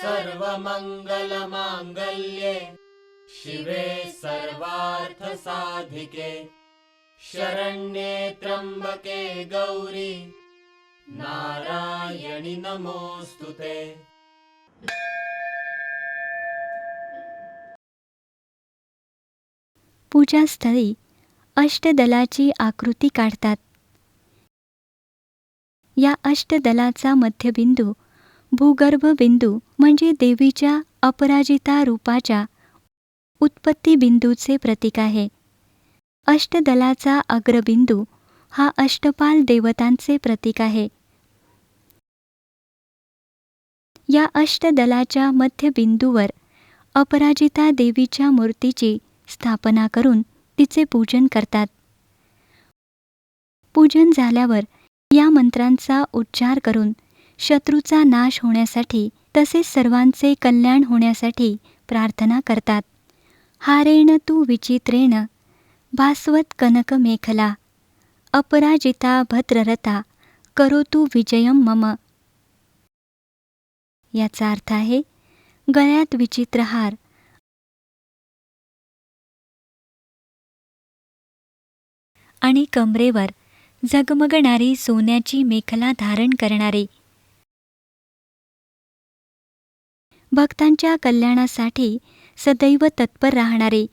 सर्वमङ्गलमाङ्गल्ये शिवे सर्वार्थसाधिके शरण्ये त्र्यम्बके गौरी नारायणि नमोऽस्तु ते। पूजास्थळी अष्टदलाची आकृती काढतात. या अष्टदलाचा मध्यबिंदू भूगर्भबिंदू म्हणजे देवीच्या अपराजिता रूपाच्या उत्पत्तीबिंदूचे प्रतीक आहे. अष्टदलाचा अग्रबिंदू हा अष्टपाल देवतांचे प्रतीक आहे. या अष्टदलाच्या मध्यबिंदूवर अपराजिता देवीच्या मूर्तीची स्थापना करून तिचे पूजन करतात. पूजन झाल्यावर या मंत्रांचा उच्चार करून शत्रूचा नाश होण्यासाठी तसेच सर्वांचे कल्याण होण्यासाठी प्रार्थना करतात. हारेण तू विचित्रेण भास्वत कनक मेखला अपराजिता भद्ररथा करो तू विजयम मम. याचा अर्थ आहे गळ्यात विचित्र हार. आणि कमरेवर झगमगणारी सोन्याची मेखला धारण करणारे भक्तांच्या कल्याणासाठी सदैव तत्पर राहणारे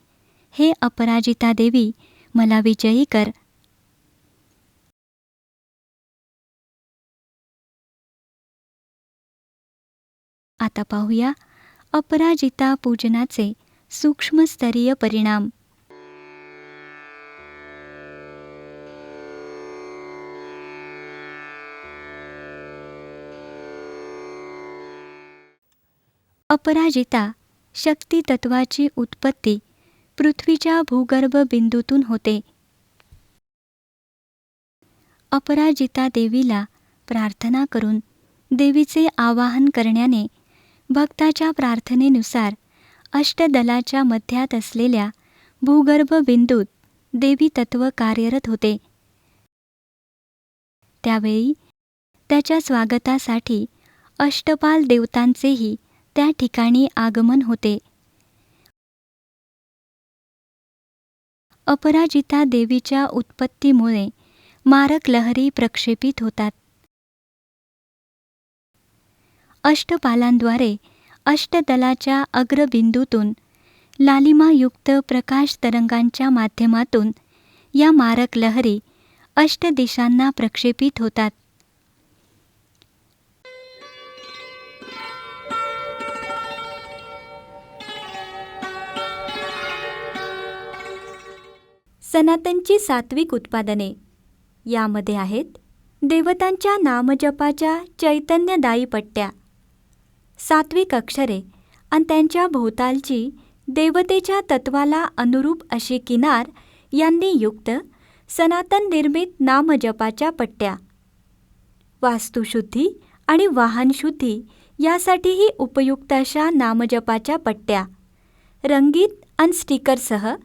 हे अपराजिता देवी मला विजयी कर. आता पाहूया अपराजिता पूजनाचे सूक्ष्मस्तरीय परिणाम. अपराजिता शक्ती तत्वाची उत्पत्ती पृथ्वीच्या भूगर्भ बिंदूतून होते. अपराजिता देवीला प्रार्थना करून देवीचे आवाहन करण्याने भक्ताच्या प्रार्थनेनुसार अष्टदलाच्या मध्यात असलेल्या भूगर्भ बिंदूत देवी तत्व कार्यरत होते. त्यावेळी त्याच्या स्वागतासाठी अष्टपाल देवतांचेही त्या ठिकाणी आगमन होते. अपराजिता देवीच्या उत्पत्तीमुळे मारक लहरी प्रक्षेपित होतात. अष्टपालांद्वारे अष्टदलाच्या अग्रबिंदूतून लालिमायुक्त प्रकाश तरंगांच्या माध्यमातून या मारक लहरी अष्टदिशांना प्रक्षेपित होतात. सनातनची सात्विक उत्पादने. यामध्ये आहेत देवतांच्या नामजपाच्या चैतन्यदायी पट्ट्या सात्विक अक्षरे आणि त्यांच्या भोवतालची देवतेच्या तत्वाला अनुरूप अशी किनार यांनी युक्त सनातन निर्मित नामजपाच्या पट्ट्या. वास्तुशुद्धी आणि वाहनशुद्धी यासाठीही उपयुक्त अशा नामजपाच्या पट्ट्या. रंगीत आणि स्टिकरसह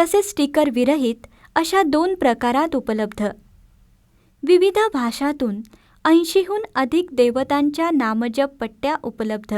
तसेच स्टिकर विरहित अशा दोन प्रकारात उपलब्ध. विविध भाषातून ऐंशीहून अधिक देवतांच्या नामजप पट्ट्या उपलब्ध.